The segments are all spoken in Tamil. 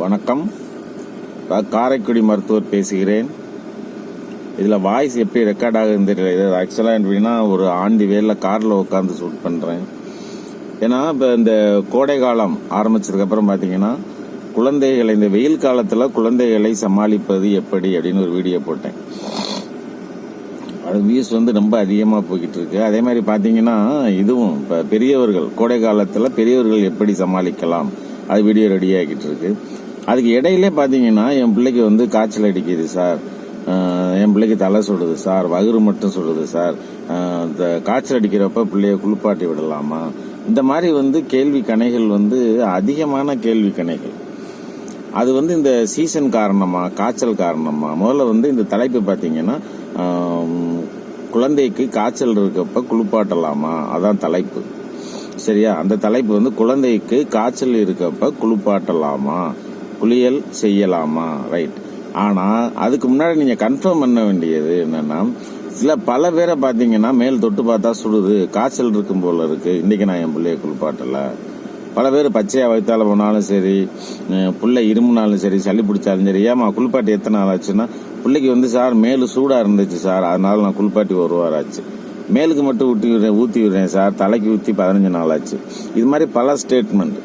வணக்கம். காரைக்குடி மருத்துவர் பேசுகிறேன். இதில் வாய்ஸ் எப்படி ரெக்கார்ட் ஆகுதுன்னு தெரியல. இது ஆக்சுவலாக எப்படின்னா ஒரு ஆண்டி வேலில் காரில் உட்காந்து ஷூட் பண்ணுறேன் ஏன்னா இப்போ இந்த கோடை காலம் ஆரம்பிச்சதுக்கப்புறம் பார்த்தீங்கன்னா குழந்தைகளை இந்த வெயில் காலத்தில் குழந்தைகளை சமாளிப்பது எப்படி அப்படின்னு ஒரு வீடியோ போட்டேன். அது வியூஸ் வந்து ரொம்ப அதிகமாக போய்கிட்டு இருக்கு. அதே மாதிரி பார்த்தீங்கன்னா இதுவும் இப்போ பெரியவர்கள் கோடை காலத்தில் பெரியவர்கள் எப்படி சமாளிக்கலாம்? அது வீடியோ ரெடி ஆகிட்டு இருக்கு. அதுக்கு இடையிலே பார்த்தீங்கன்னா என் பிள்ளைக்கு வந்து காய்ச்சல் அடிக்குது சார். என் பிள்ளைக்கு தலை சுடுது சார். வயிறு மட்டும் சுடுது சார். இந்த காய்ச்சல் அடிக்கிறப்ப பிள்ளைய குளிப்பாட்டி விடலாமா? இந்த மாதிரி வந்து கேள்வி கணைகள் வந்து அதிகமான கேள்வி கணைகள். அது வந்து இந்த சீசன் காரணமாக காய்ச்சல் காரணமாக முதல்ல வந்து இந்த தலைப்பு பார்த்தீங்கன்னா குழந்தைக்கு காய்ச்சல் இருக்கப்ப குளிப்பாட்டலாமா? அதான் தலைப்பு. சரியா? அந்த தலைப்பு வந்து குழந்தைக்கு காய்ச்சல் இருக்கப்ப குளிப்பாட்டலாமா? குளியல் செய்யலாமா? ரைட் ஆனால் அதுக்கு முன்னாடி நீங்கள் கன்ஃபார்ம் பண்ண வேண்டியது என்னென்னா சில பல பேரை பார்த்தீங்கன்னா மேல் தொட்டு பார்த்தா சுடுது காய்ச்சல் இருக்கும் போல் இருக்குது இன்றைக்கி நான் என் பிள்ளைய குளிப்பாட்டல. பல பேர் பச்சையாக வைத்தால போனாலும் சரி பிள்ளை இருமுனாலும் சரி சளி பிடிச்சாலும் சரி ஏமா குளிப்பாட்டி எத்தனை நாள் ஆச்சுன்னா பிள்ளைக்கு வந்து சார் மேலு சூடாக இருந்துச்சு சார் அதனால் நான் குளிப்பாட்டி ஒரு வாரம் ஆச்சு. மேலுக்கு மட்டும் ஊற்றி விடுறேன் ஊற்றி விடுறேன் சார் தலைக்கு ஊற்றி பதினஞ்சு நாள் ஆச்சு. இது மாதிரி பல ஸ்டேட்மெண்ட்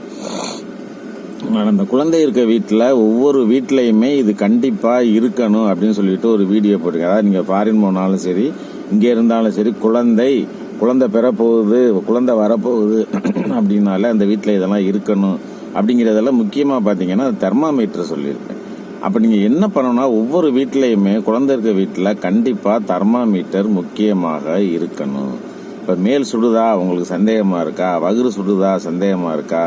அந்த குழந்தை இருக்க வீட்டில் ஒவ்வொரு வீட்லையுமே இது கண்டிப்பாக இருக்கணும் அப்படின்னு சொல்லிட்டு ஒரு வீடியோ போட்டுங்க அதாவது நீங்கள் ஃபாரின் போனாலும் சரி இங்கே இருந்தாலும் சரி குழந்தை குழந்தை பெறப்போகுது குழந்தை வரப்போகுது அப்படின்னால அந்த வீட்டில் இதெல்லாம் இருக்கணும். அப்படிங்கிறதெல்லாம் முக்கியமாக பார்த்தீங்கன்னா தெர்மாமீட்டர் சொல்லியிருக்கேன் அப்போ நீங்கள் என்ன பண்ணணும்னா ஒவ்வொரு வீட்லேயுமே குழந்தை இருக்க வீட்டில் கண்டிப்பாக தெர்மாமீட்டர் முக்கியமாக இருக்கணும். இப்போ மேல் சுடுதா உங்களுக்கு சந்தேகமாக இருக்கா? வகுறு சுடுதா சந்தேகமாக இருக்கா?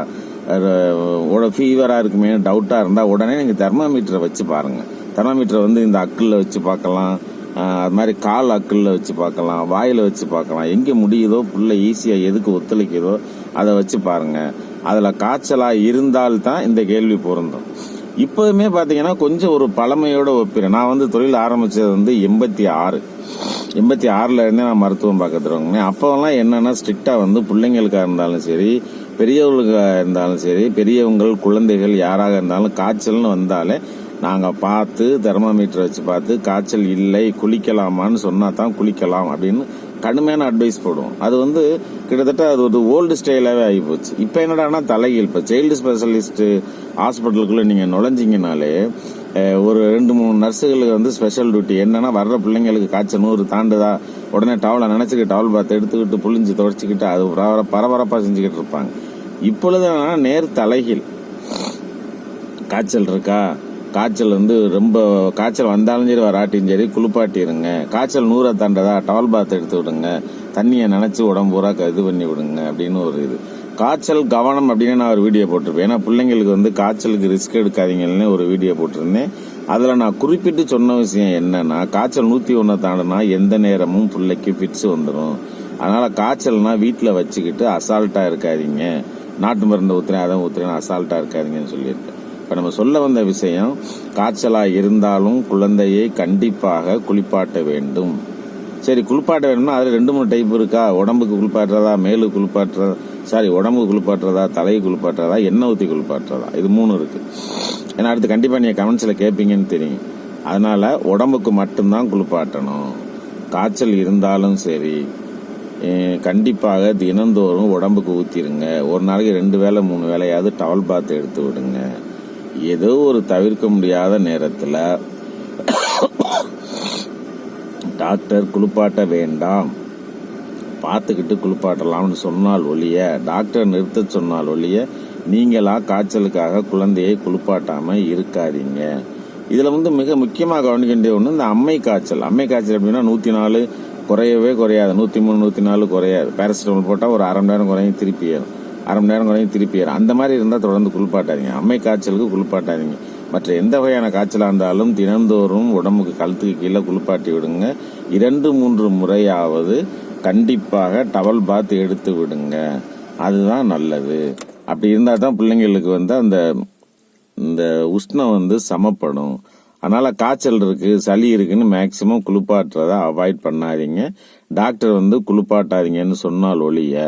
ஃபீவராக இருக்குமே டவுட்டாக இருந்தால் உடனே நீங்கள் தெர்மாமீட்டரை வச்சு பாருங்கள் தெர்மாமீட்டரை வந்து இந்த அக்கிளில் வச்சு பார்க்கலாம். அது மாதிரி கால் அக்கிளில் வச்சு பார்க்கலாம். வாயில் வச்சு பார்க்கலாம். எங்கே முடியுதோ புள்ள ஈஸியாக எதுக்கு ஒத்துழைக்குதோ அதை வச்சு பாருங்கள் அதில் காய்ச்சலாக இருந்தால்தான் இந்த கேள்வி பொருந்தும். இப்போதுமே பார்த்தீங்கன்னா கொஞ்சம் ஒரு பழமையோட ஒப்பிடுறேன். நான் வந்து தொழில் ஆரம்பித்தது வந்து எண்பத்தி ஆறு. எண்பத்தி ஆறில் இருந்தே நான் மருத்துவம் பார்க்க தொடங்கினே அப்போல்லாம் என்னென்னா ஸ்ட்ரிக்டாக வந்து பிள்ளைங்களுக்காக இருந்தாலும் சரி பெரியவர்களுக்காக இருந்தாலும் சரி பெரியவங்கள் குழந்தைகள் யாராக இருந்தாலும் காய்ச்சல்னு வந்தாலே நாங்கள் பார்த்து தெர்மாமீட்டர் வச்சு பார்த்து காய்ச்சல் இல்லை குளிக்கலாமான்னு சொன்னால் தான் குளிக்கலாம் அப்படின்னு கடுமையான அட்வைஸ் போடுவோம். அது வந்து கிட்டத்தட்ட அது ஒரு ஓல்டு ஸ்டைலாகவே ஆகி போச்சு. இப்போ என்னடான்னா தலைகீழ் இப்போ சைல்டு ஸ்பெஷலிஸ்ட்டு ஹாஸ்பிட்டலுக்குள்ளே நீங்கள் நுழைஞ்சிங்கனாலே ஒரு ரெண்டு மூணு நர்ஸுகளுக்கு வந்து ஸ்பெஷல் டியூட்டி என்னன்னா வர்ற பிள்ளைங்களுக்கு காய்ச்சல் நூறு தாண்டுதா உடனே டவலை நினச்சிக்கிட்டு டவல் பார்த்து எடுத்துக்கிட்டு புளிஞ்சு துடைச்சிக்கிட்டு அது பரவர பரபரப்பாக செஞ்சுக்கிட்டு இருப்பாங்க. இப்பொழுது நேர் தலைகீழ். காய்ச்சல் இருக்கா? காய்ச்சல் வந்து ரொம்ப காய்ச்சல் வந்தாலும் சரி வராட்டியும் சரி குளிப்பாட்டிடுங்க காய்ச்சல் நூறை தாண்டதா டவல் பாத் எடுத்து விடுங்க. தண்ணியை நினச்சி உடம்பு பூரா இது பண்ணி விடுங்க அப்படின்னு ஒரு இது. காய்ச்சல் கவனம் அப்படின்னு நான் ஒரு வீடியோ போட்டிருப்பேன். ஏன்னா பிள்ளைங்களுக்கு வந்து காய்ச்சலுக்கு ரிஸ்க் எடுக்காதீங்கன்னு ஒரு வீடியோ போட்டிருந்தேன். அதில் நான் குறிப்பிட்டு சொன்ன விஷயம் என்னன்னா காய்ச்சல் நூற்றி ஒன்று தாண்டினா எந்த நேரமும் பிள்ளைக்கு ஃபிட்ஸ் வந்துடும் அதனால் காய்ச்சல்னால் வீட்டில் வச்சுக்கிட்டு அசால்ட்டாக இருக்காதீங்க. நாட்டு மருந்து ஊற்றுறேன் அதை ஊற்றுறேன் அசால்ட்டாக இருக்காதீங்கன்னு சொல்லியிருக்கேன் இப்போ நம்ம சொல்ல வந்த விஷயம் காய்ச்சலாக இருந்தாலும் குழந்தையை கண்டிப்பாக குளிப்பாட்ட வேண்டும். சரி குளிப்பாட்ட வேணும்னா அதில் ரெண்டு மூணு டைப் இருக்கா? உடம்புக்கு குளிப்பாட்டுறதா மேலு குளிப்பாட்டுறதா? சாரி உடம்புக்கு குளிப்பாட்டுறதா தலையை குளிப்பாட்டுறதா எண்ணெய் ஊற்றி குளிப்பாட்டுறதா? இது மூணு இருக்கு. ஏன்னா அடுத்து கண்டிப்பாக நீங்கள் கமெண்ட்ஸில் கேட்பீங்கன்னு தெரியும். அதனால் உடம்புக்கு மட்டும்தான் குளிப்பாட்டணும். காய்ச்சல் இருந்தாலும் சரி கண்டிப்பாக தினந்தோறும் உடம்புக்கு ஊற்றிடுங்க ஒரு நாளைக்கு ரெண்டு வேளை மூணு வேளையாவது டவல் பாத் எடுத்து விடுங்க. ஏதோ ஒரு தவிர்க்க முடியாத நேரத்தில் டாக்டர் குளிப்பாட்ட வேண்டாம். பார்த்துக்கிட்டு குளிப்பாட்டலாம்னு சொன்னால் ஒழிய டாக்டர் நிறுத்த சொன்னால் ஒழிய நீங்களா காய்ச்சலுக்காக குழந்தையை குளிப்பாட்டாமல் இருக்காதீங்க. இதில் வந்து மிக முக்கியமாக கவனிக்க வேண்டிய ஒன்று இந்த அம்மை காய்ச்சல். அம்மை காய்ச்சல் அப்படின்னா நூற்றி நாலு குறையவே குறையாது. நூற்றி மூணு நூற்றி நாலு குறையாது. பேராசிட்டமால் போட்டால் ஒரு அரை மணி நேரம் குறையும் திருப்பி ஏறும். அரை மணி நேரம் குறையும் திருப்பி ஏறும். அந்த மாதிரி இருந்தால் தொடர்ந்து குளிப்பாட்டாதீங்க. அம்மை காய்ச்சலுக்கு குளிப்பாட்டாதீங்க. மற்ற எந்த வகையான காய்ச்சலாக இருந்தாலும் தினந்தோறும் உடம்புக்கு கழுத்துக்கு கீழே குளிப்பாட்டி விடுங்க. இரண்டு மூன்று முறையாவது கண்டிப்பாக டவல் பாத் எடுத்து விடுங்க. அதுதான் நல்லது. அப்படி இருந்தால் தான் பிள்ளைங்களுக்கு வந்து அந்த இந்த உஷ்ணம் வந்து சமப்படும். அதனால் காய்ச்சல் இருக்குது சளி இருக்குதுன்னு மேக்சிமம் குளிப்பாட்டுறதை அவாய்ட் பண்ணாதீங்க. டாக்டர் வந்து குளிப்பாட்டாதீங்கன்னு சொன்னால் ஒழிய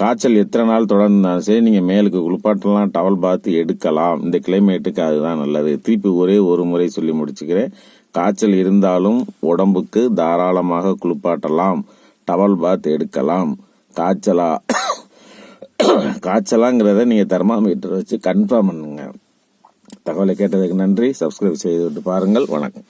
காய்ச்சல் எத்தனை நாள் தொடர்ந்தாலும் சரி நீங்கள் மேலுக்கு குளிப்பாட்டலாம் டவல் பாத் எடுக்கலாம். இந்த கிளைமேட்டுக்கு அதுதான் நல்லது. திருப்பி ஒரே ஒரு முறை சொல்லி முடிச்சுக்கிறேன். காய்ச்சல் இருந்தாலும் உடம்புக்கு தாராளமாக குளிப்பாட்டலாம். டவல் பாத் எடுக்கலாம். காய்ச்சலா காய்ச்சலாங்கிறத நீங்கள் தெர்மாமீட்டர் வச்சு கன்ஃபார்ம் பண்ணுங்க. தகவலை கேட்டதுக்கு நன்றி. சப்ஸ்கிரைப் செய்துவிட்டு பாருங்கள். வணக்கம்.